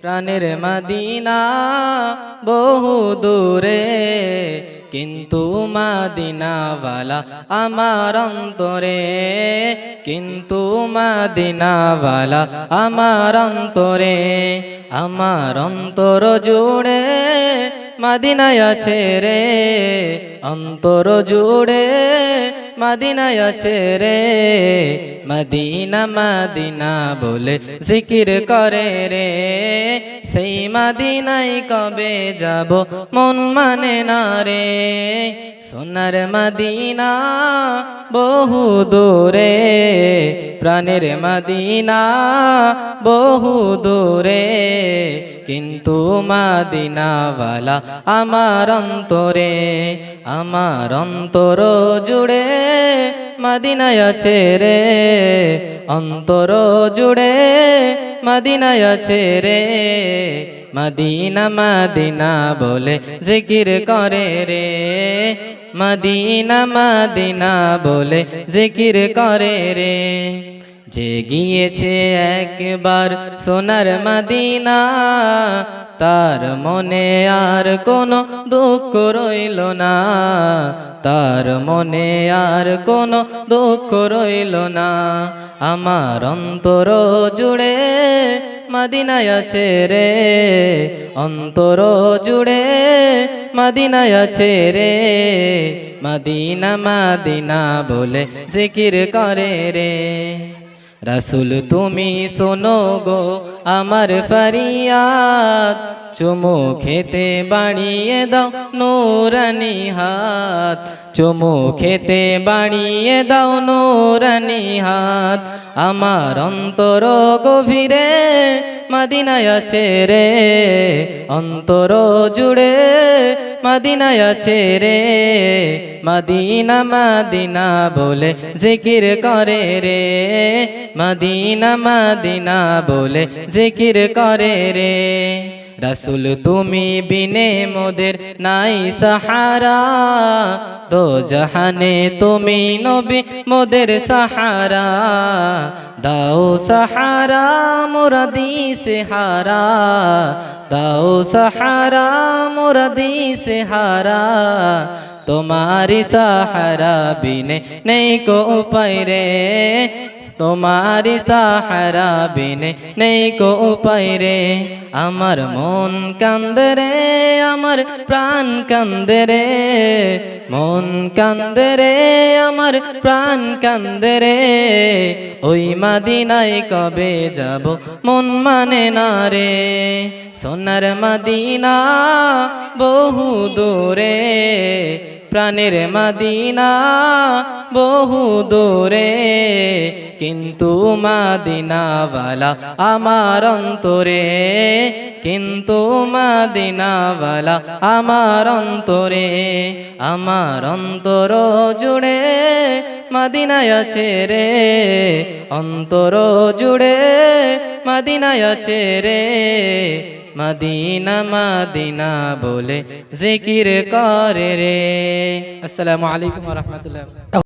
প্রাণের মাদিনা বহু দূরে, কিন্তু মাদিনাওয়ালা আমার অন্তরে, কিন্তু মাদিনাওয়ালা আমার অন্তরে, আমার অন্তর জুড়ে মাদিনায় আছে রে, অন্তর জুড়ে মাদিনায় আছে রে। মদিনা মদিনা বলে জিকির করে রে, সেই মাদিনাই কবে যাব মন মানে না রে। সোনার মাদিনা বহু দূরে, প্রাণের মাদিনা বহু দূরে। কিন্তু মাদিনাওয়ালা আমার অন্তরে, আমার অন্তর জুড়ে মদিনায় আছে রে, অন্তর জুড়ে মদিনায় আছে রে। মদিনা মদিনা বলে জিকির করে রে, মদিনা মদিনা বলে জিকির করে রে। যে গিয়েছে একবার সোনার মদিনা। তার মনে আর কোনো দুঃখ রইল না। তার মনে আর কোনো দুঃখ রইল না। আমার অন্তর জুড়ে মদিনায় আছে রে। অন্তর জুড়ে মদিনায় আছে রে। মদিনা মদিনা বলে জিকির করে রে। রসুল তুমি শোনো গো আমার ফরিয়াদ। চুমু খেতে বাড়িয়ে দাও নোরানি হাত। চুমু খেতে বাড়িয়ে দাও নোরানি হাত। আমার অন্তর গভীরে মদিনায় আছে রে। অন্তর জুড়ে মদিনায় আছে রে। মদিনা মদিনা বলে জিকির করে রে। মদিনা মদিনা বলে জিকির করে রে। রসুল তুমি বিনে মোদের নাই সাহারা। দো জাহানে তুমি নবী মোদের সাহারা। দাও সাহারা মোরা দিশে হারা দাও সাহারা মোরা দিশে হারা তোমারি সাহারা বিনে নেই কো উপায় রে। তোমারি সাহারা বিনে নেই কো উপায় রে। আমার মন কান্দে রে, আমার প্রাণ কান্দে রে। মন কান্দে রে, আমার প্রাণ কান্দে রে। ওই মাদিনায় কবে যাব মন মানে না রে। সোনার মাদিনা বহু দূরে। প্রাণের মাদিনা বহু দূরে, কিন্তু মাদিনাওয়ালা আমার অন্তরে, কিন্তু মাদিনাওয়ালা আমার অন্তরে, আমার অন্তর জুড়ে মাদিনায় আছে রে, অন্তর জুড়ে মাদিনায় আছে রে। মদিনা মদিনা বলে জিকির করে রে। আসসালামু আলাইকুম রহমতুল্লাহ।